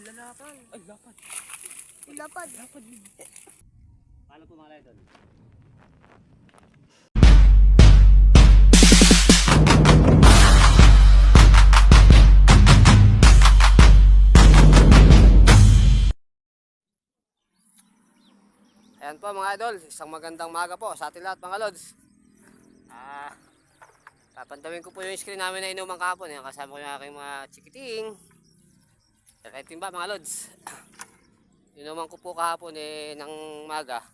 Ang lalapan. Ay, lapad. Lapad. Lapad yun. Paano po mga idol? Ayan po mga idol, isang magandang maga po sa ating lahat mga lods. Ah, papantawin ko po yung screen namin na inuman kahapon. Ayan, kasama ko yung aking mga chikiting. Nakaitim ba mga lods? Inuman ko po kahapon eh ng maga.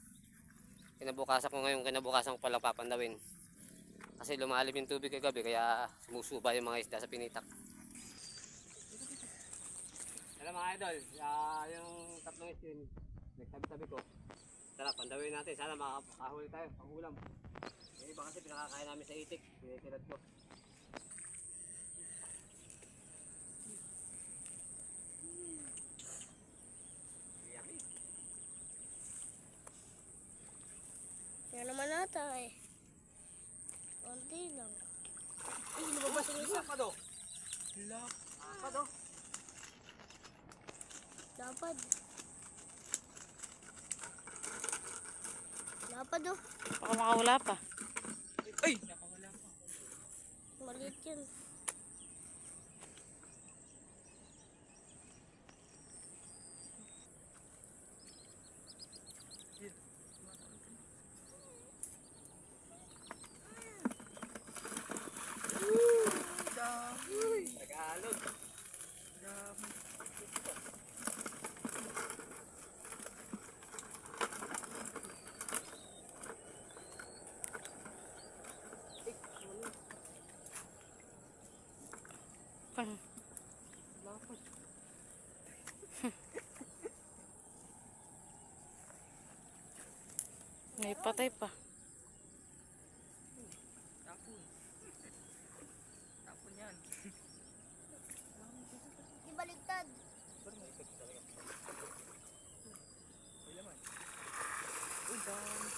Kinabukasan ko ngayon, kinabukasan ko palang papandawin. Kasi lumalim yung tubig kagabi kaya sumusuba yung mga isda sa pinitak. Tara mga idol, ah, yung tatlong isin, nagsabi-sabi ko. Tara, pandawin natin. Sana makakahuli tayo, pangulam. Yung iba kasi pinakakain namin sa itik, pinitirad ko. Nata eh. Konti lang. Ay, lumabas yung isa. Lapad oh. Lapad oh. Lapad. Lapad oh. Baka makawala pa. Ay, nakawala pa. Maliit yun. Tagalog. Pang, may patay pa. Tapon. Tapon yan. Ibaligtad. May laman. Uy, dami.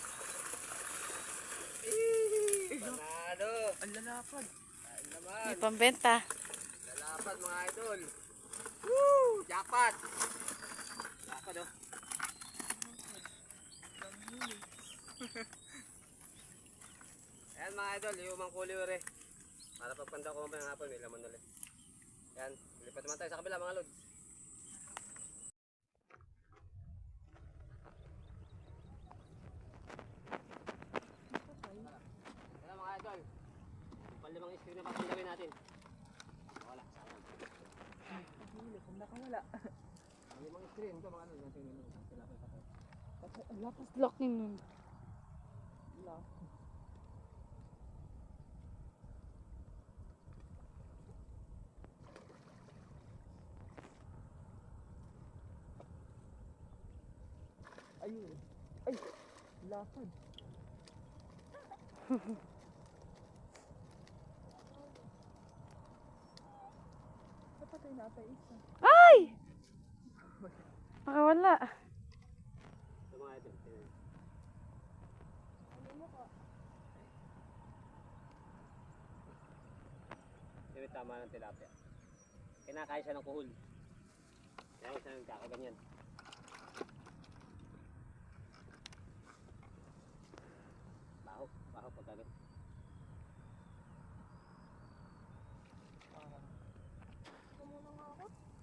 Panalo. Ang lalapad. Ayun naman. May pambenta. Lalapan mga idol. Woo! Jackpot! Jackpot oh. Ayan mga idol, yung mga kuliwere. Para pagpanda ko mamaya ng hapon, may laman ulit. Ayan, lipat naman tayo sa kabila mga lods. Ayan mga idol, palimang screen na papandawin natin. Wala, sayang. Huli, kung nakawala. Ang limang screen, ito mga ano, natin yun. Sila ko patay. Kasi ang lapas. Lock Ayun. Ay, lapad. Napatay na ata isa. Ay! Makawala. Ito mga idol. tingnan. Hindi may tama ng tilapia. Kinakain siya ng kuhol. Kaya siya nagkakaganyan. Baho, baho pag gano'n.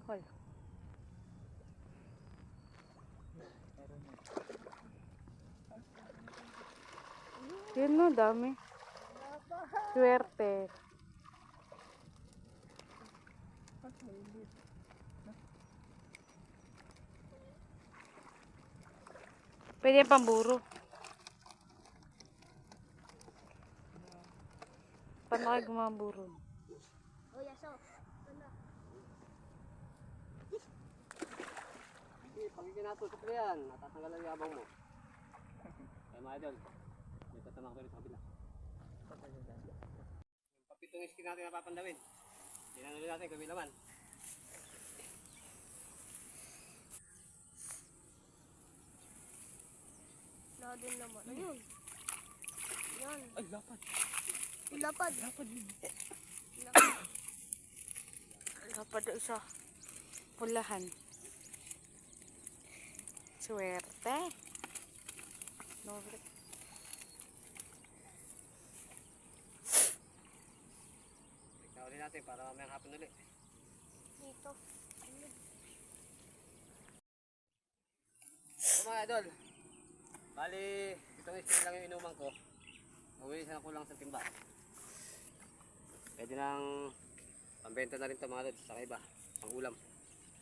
Hoy. Meron yan. Yun no, dami. Swerte. Pwede pamburo. Kayo gumamburo? Oh, yaso. Ano? Hindi, pag ikinatutok mo yan, natatanggalan yung abang mo. Kaya mga idol, may tatamang ko rin sa kabila. Yung papitong skin natin na papandawin. Tinanong natin may laman. Na din naman. Ayun. Yan. Ay, lapad. Lapad. Lapad yun. Kapag isa. Pulahan. Swerte. Nobre. Ikaw ulit natin para mamayang hapon ulit. Dito. Mga idol, bali itong ispin lang yung inuman ko. Mawili na kulang sa timba. Pwede nang pambenta na rin ito mga lods sa iba, pang ulam.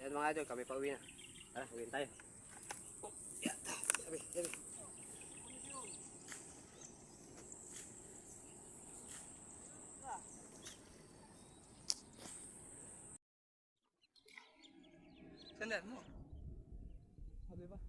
Ayan mga idol, kami pa uwi na. Tara, uwi tayo. Oh, yeah. Sabi, sabi. Sandal mo. Sabi ba?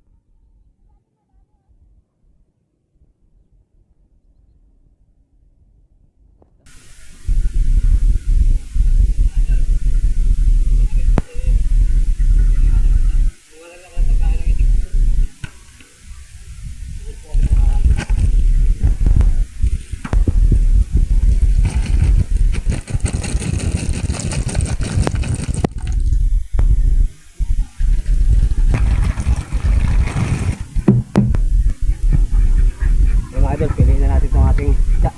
Yung mga idol, piliin na natin itong ating isda.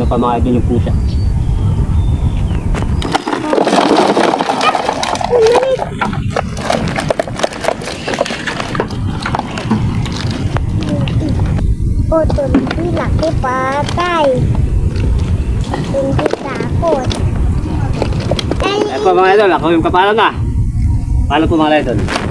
Nauna pa mga idol yung pusa. O, hindi laki patay. Hindi takot. Ay, po mga idol, ako yung kapalan na. Paano po mga idol?